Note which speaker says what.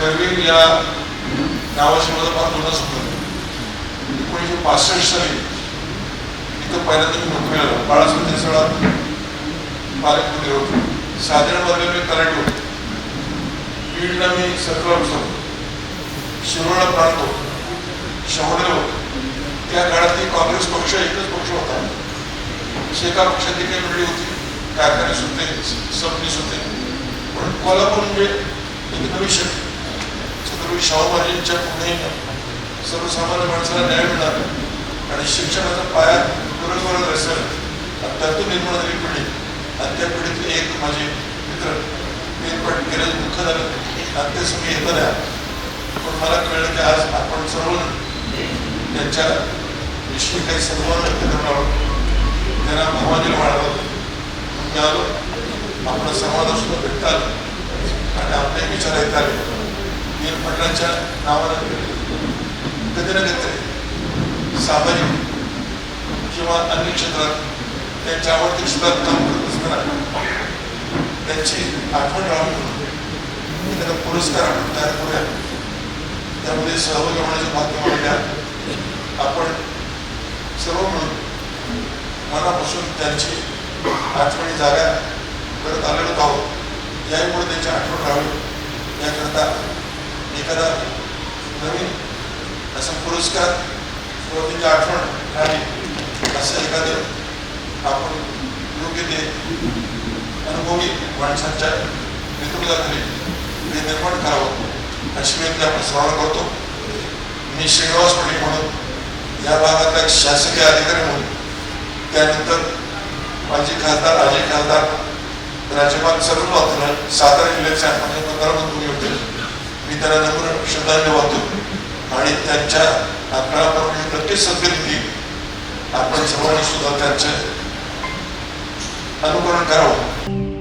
Speaker 1: करवीर या नावाशी माझा फार मोठा संबंध एकोणीसशे पासष्ट साली इथं पहिल्यांदा मी मोठं लागलो. बाळासाहेब देसाळा पालकमंत्री होते. वर्ग मी कराटे होते. बीडला मी सरकार ऑफिसर होतो. शिरोळला प्रांत होतो. शहराला होतो. त्या काळात काँग्रेस पक्ष एकच पक्ष होता. शेका पक्षाची काही मंडळी होती. कारखाने होते सबनीस होते पण कोल्हापूर म्हणजे एक नवी पूर्वी शाहू महाराजांच्या पुढे सर्वसामान्य माणसाला न्याय मिळाला आणि शिक्षणाचा पाया बरोबर असेल आणि त्यातून निर्माण झाली पिढी. आणि त्या पिढीतले एक माझे मित्र ते पण गेलं दुःख झालं आणि ते सगळे येत पण मला कळलं की आज आपण सर्व त्यांच्या विषयी काही सन्मान व्यक्त करणार आहोत. त्यांना भगवानीला वाढवत. मी आलो. आपण सर्वांना सुद्धा भेटतात आणि आपले विचार येत आले. नील पाटलांच्या नावानं कधी ना कधीतरी सामाजिक किंवा अन्य क्षेत्रात त्यांच्या आवडत्या क्षेत्रात काम करत असताना त्यांची आठवण राहून म्हणून मी त्यांना पुरस्कार आपण तयार करूया. त्यामध्ये सहभागी होण्याचे भाग्य मला आपण सर्व मिळून मनापासून त्यांची आठवणी जाग्या करत आलेलो आहोत. यामुळे त्यांची आठवण राहावी एखादा नवीन असा पुरस्कार किंवा आठवण राहावी असं एखादं आपण योग्य ते अनुभवी माणसांच्या नेतृत्वाखाली हे निर्माण करावं अशी विनंती आपण स्मरण करतो. मी श्रीनिवास पाटील म्हणून या भागातला एक शासकीय अधिकारी म्हणून त्यानंतर माजी खासदार अजय खासदार राज्यपाल सर्व सातारा जिल्ह्याचे माझे पंधरामधून मी त्यांना नम्र श्रद्धांजली वाहतो आणि त्यांच्या आपल्याला नक्कीच सद्गती आपण सर्वांनी सुद्धा त्यांचे अनुकरण करावं.